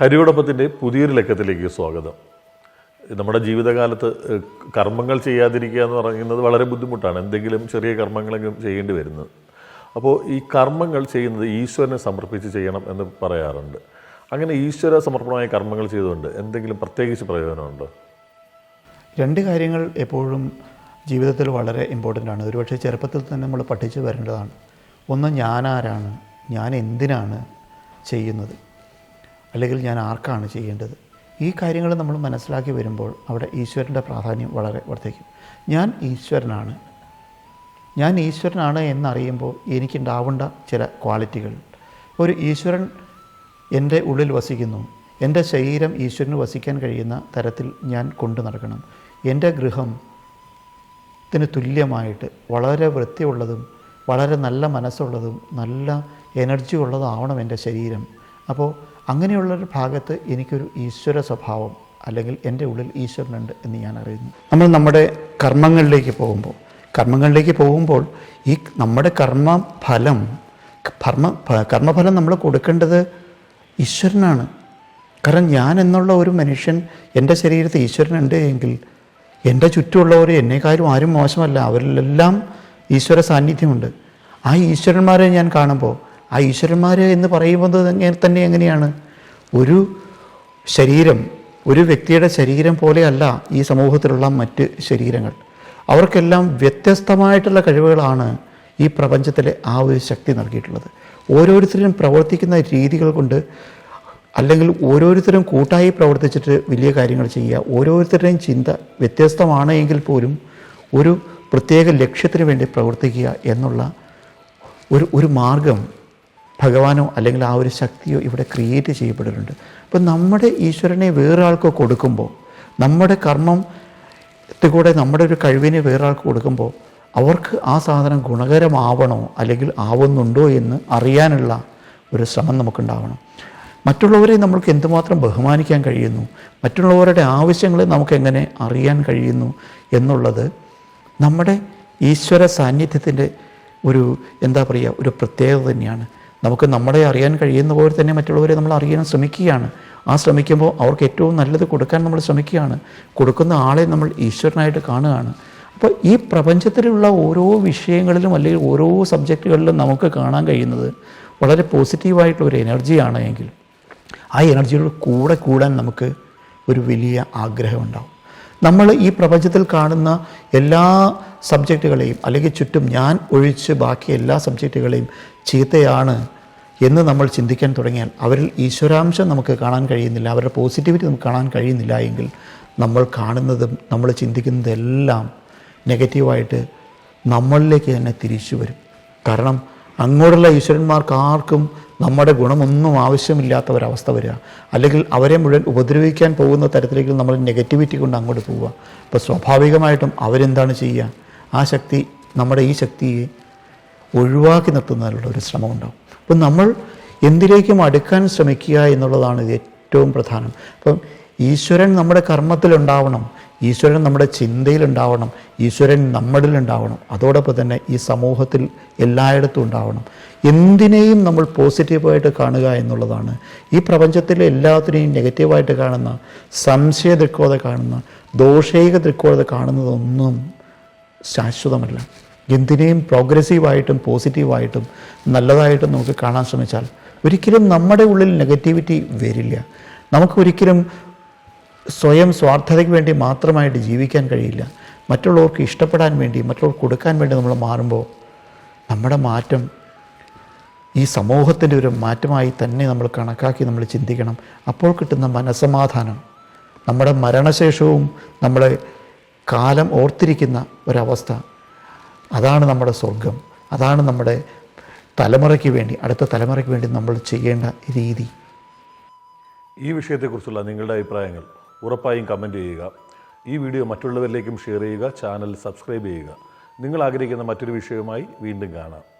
ഹരിയോടൊപ്പത്തിന്റെ പുതിയൊരു ലക്കത്തിലേക്ക് സ്വാഗതം. നമ്മുടെ ജീവിതകാലത്ത് കർമ്മങ്ങൾ ചെയ്യാതിരിക്കുക എന്ന് പറയുന്നത് വളരെ ബുദ്ധിമുട്ടാണ്. എന്തെങ്കിലും ചെറിയ കർമ്മങ്ങളെങ്കിലും ചെയ്യേണ്ടി വരുന്നത് അപ്പോൾ ഈ കർമ്മങ്ങൾ ചെയ്യുന്നത് ഈശ്വരനെ സമർപ്പിച്ച് ചെയ്യണം എന്ന് പറയാറുണ്ട്. അങ്ങനെ ഈശ്വര സമർപ്പണമായ കർമ്മങ്ങൾ ചെയ്തുകൊണ്ട് എന്തെങ്കിലും പ്രത്യേകിച്ച് പ്രയോജനമുണ്ടോ? രണ്ട് കാര്യങ്ങൾ എപ്പോഴും ജീവിതത്തിൽ വളരെ ഇമ്പോർട്ടന്റ് ആണ്. ഒരുപക്ഷെ ചെറുപ്പത്തിൽ തന്നെ നമ്മൾ പഠിച്ചു വരേണ്ടതാണ്. ഒന്ന് ഞാനാരാണ്? ഞാൻ എന്തിനാണ് ചെയ്യുന്നത്? അല്ലെങ്കിൽ ഞാൻ ആർക്കാണ് ചെയ്യേണ്ടത്? ഈ കാര്യങ്ങൾ നമ്മൾ മനസ്സിലാക്കി വരുമ്പോൾ അവിടെ ഈശ്വരന്റെ പ്രാധാന്യം വളരെ വർദ്ധിക്കും. ഞാൻ ഈശ്വരനാണ്. ഞാൻ ഈശ്വരനാണ് എന്നറിയുമ്പോൾ എനിക്കുണ്ടാവേണ്ട ചില ക്വാളിറ്റികൾ. ഒരു ഈശ്വരൻ എന്റെ ഉള്ളിൽ വസിക്കുന്നു. എന്റെ ശരീരം ഈശ്വരന് വസിക്കാൻ കഴിയുന്ന തരത്തിൽ ഞാൻ കൊണ്ടു നടക്കണം. എന്റെ ഗൃഹം ത്തിന് തുല്യമായിട്ട് വളരെ വൃത്തിയുള്ളതും വളരെ നല്ല മനസ്സുള്ളതും നല്ല എനർജി ഉള്ളതാവണം എന്റെ ശരീരം. അപ്പോൾ അങ്ങനെയുള്ളൊരു ഭാഗത്ത് എനിക്കൊരു ഈശ്വര സ്വഭാവം അല്ലെങ്കിൽ എന്റെ ഉള്ളിൽ ഈശ്വരനുണ്ട് എന്ന് ഞാൻ അറിയുന്നു. നമ്മൾ നമ്മുടെ കർമ്മങ്ങളിലേക്ക് പോകുമ്പോൾ കർമ്മങ്ങളിലേക്ക് പോകുമ്പോൾ ഈ നമ്മുടെ കർമ്മ ഫലം കർമ്മ കർമ്മഫലം നമ്മൾ കൊടുക്കേണ്ടത് ഈശ്വരനാണ്. കാരണം ഞാൻ എന്നുള്ള ഒരു മനുഷ്യൻ എന്റെ ശരീരത്തിൽ ഈശ്വരനുണ്ട് എങ്കിൽ എന്റെ ചുറ്റുമുള്ളവർ എന്നെക്കാരും ആരും മോശമല്ല. അവരിലെല്ലാം ഈശ്വര സാന്നിധ്യമുണ്ട്. ആ ഈശ്വരന്മാരെ ഞാൻ കാണുമ്പോൾ ആ ഈശ്വരന്മാർ എന്ന് എങ്ങനെ- തന്നെ എങ്ങനെയാണ്? ഒരു ശരീരം ഒരു വ്യക്തിയുടെ ശരീരം പോലെയല്ല ഈ സമൂഹത്തിലുള്ള മറ്റ് ശരീരങ്ങൾ. അവർക്കെല്ലാം വ്യത്യസ്തമായിട്ടുള്ള കഴിവുകളാണ് ഈ പ്രപഞ്ചത്തിലെ ആ ഒരു ശക്തി നൽകിയിട്ടുള്ളത്. ഓരോരുത്തരും പ്രവർത്തിക്കുന്ന രീതികൾ കൊണ്ട് അല്ലെങ്കിൽ ഓരോരുത്തരും കൂട്ടായി പ്രവർത്തിച്ചിട്ട് വലിയ കാര്യങ്ങൾ ചെയ്യുക ഓരോരുത്തരുടെയും ചിന്ത വ്യത്യസ്തമാണ് എങ്കിൽ പോലും ഒരു പ്രത്യേക ലക്ഷ്യത്തിന് വേണ്ടി പ്രവർത്തിക്കുക എന്നുള്ള ഒരു ഒരു മാർഗം ഭഗവാനോ അല്ലെങ്കിൽ ആ ഒരു ശക്തിയോ ഇവിടെ ക്രിയേറ്റ് ചെയ്യപ്പെടുന്നുണ്ട് അപ്പം നമ്മുടെ ഈശ്വരനെ വേറൊരാൾക്ക് കൊടുക്കുമ്പോൾ നമ്മുടെ കർമ്മം കൂടെ നമ്മുടെ ഒരു കഴിവിനെ വേറൊരാൾക്ക് കൊടുക്കുമ്പോൾ അവർക്ക് ആ സാധനം ഗുണകരമാവണോ അല്ലെങ്കിൽ ആവുന്നുണ്ടോ എന്ന് അറിയാനുള്ള ഒരു ശ്രമം നമുക്കുണ്ടാവണം. മറ്റുള്ളവരെ നമ്മൾക്ക് എന്തുമാത്രം ബഹുമാനിക്കാൻ കഴിയുന്നു മറ്റുള്ളവരുടെ ആവശ്യങ്ങളെ നമുക്കെങ്ങനെ അറിയാൻ കഴിയുന്നു എന്നുള്ളത് നമ്മുടെ ഈശ്വര സാന്നിധ്യത്തിന്റെ ഒരു എന്താ പറയുക ഒരു പ്രത്യേകത തന്നെയാണ്. നമുക്ക് നമ്മളെ അറിയാൻ കഴിയുന്ന പോലെ തന്നെ മറ്റുള്ളവരെ നമ്മൾ അറിയാൻ ശ്രമിക്കുകയാണ്. ആ ശ്രമിക്കുമ്പോൾ അവർക്ക് ഏറ്റവും നല്ലത് കൊടുക്കാൻ നമ്മൾ ശ്രമിക്കുകയാണ്. കൊടുക്കുന്ന ആളെ നമ്മൾ ഈശ്വരനായിട്ട് കാണുകയാണ്. അപ്പോൾ ഈ പ്രപഞ്ചത്തിലുള്ള ഓരോ വിഷയങ്ങളിലും അല്ലെങ്കിൽ ഓരോ സബ്ജക്റ്റുകളിലും നമുക്ക് കാണാൻ കഴിയുന്നത് വളരെ പോസിറ്റീവായിട്ടുള്ളൊരു എനർജിയാണ് എങ്കിൽ ആ എനർജിയുടെ കൂടെ കൂടാൻ നമുക്ക് ഒരു വലിയ ആഗ്രഹമുണ്ടാവും നമ്മൾ ഈ പ്രപഞ്ചത്തിൽ കാണുന്ന എല്ലാ സബ്ജക്റ്റുകളെയും അല്ലെങ്കിൽ ചുറ്റും ഞാൻ ഒഴിച്ച് ബാക്കി എല്ലാ സബ്ജക്റ്റുകളെയും ചീത്തയാണ് എന്ന് നമ്മൾ ചിന്തിക്കാൻ തുടങ്ങിയാൽ അവരിൽ ഈശ്വരാംശം നമുക്ക് കാണാൻ കഴിയുന്നില്ല അവരുടെ പോസിറ്റിവിറ്റി നമുക്ക് കാണാൻ കഴിയുന്നില്ല എങ്കിൽ നമ്മൾ കാണുന്നതും നമ്മൾ ചിന്തിക്കുന്നതെല്ലാം നെഗറ്റീവായിട്ട് നമ്മളിലേക്ക് തന്നെ തിരിച്ചു വരും. കാരണം അങ്ങോട്ടുള്ള ഈശ്വരന്മാർക്ക് ആർക്കും നമ്മുടെ ഗുണമൊന്നും ആവശ്യമില്ലാത്ത ഒരവസ്ഥ വരിക. അല്ലെങ്കിൽ അവരെ മുഴുവൻ ഉപദ്രവിക്കാൻ പോകുന്ന തരത്തിലേക്ക് നമ്മൾ നെഗറ്റിവിറ്റി കൊണ്ട് അങ്ങോട്ട് പോവുക. അപ്പോൾ സ്വാഭാവികമായിട്ടും അവരെന്താണ് ചെയ്യുക? ആ ശക്തി നമ്മുടെ ഈ ശക്തിയെ ഒഴിവാക്കി നിർത്തുന്നതിനുള്ള ഒരു ശ്രമം ഉണ്ടാവും. അപ്പം നമ്മൾ എന്തിലേക്കും അടുക്കാൻ ശ്രമിക്കുക എന്നുള്ളതാണ് ഇത് ഏറ്റവും പ്രധാനം. അപ്പം ഈശ്വരൻ നമ്മുടെ കർമ്മത്തിലുണ്ടാവണം. ഈശ്വരൻ നമ്മുടെ ചിന്തയിലുണ്ടാവണം. ഈശ്വരൻ നമ്മളിലുണ്ടാവണം. അതോടൊപ്പം തന്നെ ഈ സമൂഹത്തിൽ എല്ലായിടത്തും ഉണ്ടാവണം. എന്തിനേയും നമ്മൾ പോസിറ്റീവായിട്ട് കാണുക എന്നുള്ളതാണ്. ഈ പ്രപഞ്ചത്തിലെ എല്ലാത്തിനെയും നെഗറ്റീവായിട്ട് കാണുന്ന സംശയ ദൃക്കോത കാണുന്ന ദോഷൈക ദൃക്കോത കാണുന്നതൊന്നും ശാശ്വതമല്ല. എന്തിനേയും പ്രോഗ്രസീവായിട്ടും പോസിറ്റീവായിട്ടും നല്ലതായിട്ടും നമുക്ക് കാണാൻ ശ്രമിച്ചാൽ ഒരിക്കലും നമ്മുടെ ഉള്ളിൽ നെഗറ്റിവിറ്റി വരില്ല. നമുക്കൊരിക്കലും സ്വയം സ്വാർത്ഥതയ്ക്ക് വേണ്ടി മാത്രമായിട്ട് ജീവിക്കാൻ കഴിയില്ല. മറ്റുള്ളവർക്ക് ഇഷ്ടപ്പെടാൻ വേണ്ടി മറ്റുള്ളവർക്ക് കൊടുക്കാൻ വേണ്ടി നമ്മൾ മാറുമ്പോൾ നമ്മുടെ മാറ്റം ഈ സമൂഹത്തിന്റെ ഒരു മാറ്റമായി തന്നെ നമ്മൾ കണക്കാക്കി നമ്മൾ ചിന്തിക്കണം. അപ്പോൾ കിട്ടുന്ന മനസമാധാനം നമ്മുടെ മരണശേഷവും നമ്മളെ കാലം ഓർത്തിരിക്കുന്ന ഒരവസ്ഥ അതാണ് നമ്മുടെ സ്വർഗം അതാണ് നമ്മുടെ തലമുറയ്ക്ക് വേണ്ടി അടുത്ത തലമുറയ്ക്ക് വേണ്ടി നമ്മൾ ചെയ്യേണ്ട രീതി. ഈ വിഷയത്തെക്കുറിച്ചുള്ള നിങ്ങളുടെ അഭിപ്രായങ്ങൾ? ഉറപ്പായും കമന്റ് ചെയ്യുക. ഈ വീഡിയോ മറ്റുള്ളവരിലേക്കും ഷെയർ ചെയ്യുക ചാനൽ സബ്സ്ക്രൈബ് ചെയ്യുക. നിങ്ങൾ ആഗ്രഹിക്കുന്ന മറ്റൊരു വിഷയവുമായി വീണ്ടും കാണാം.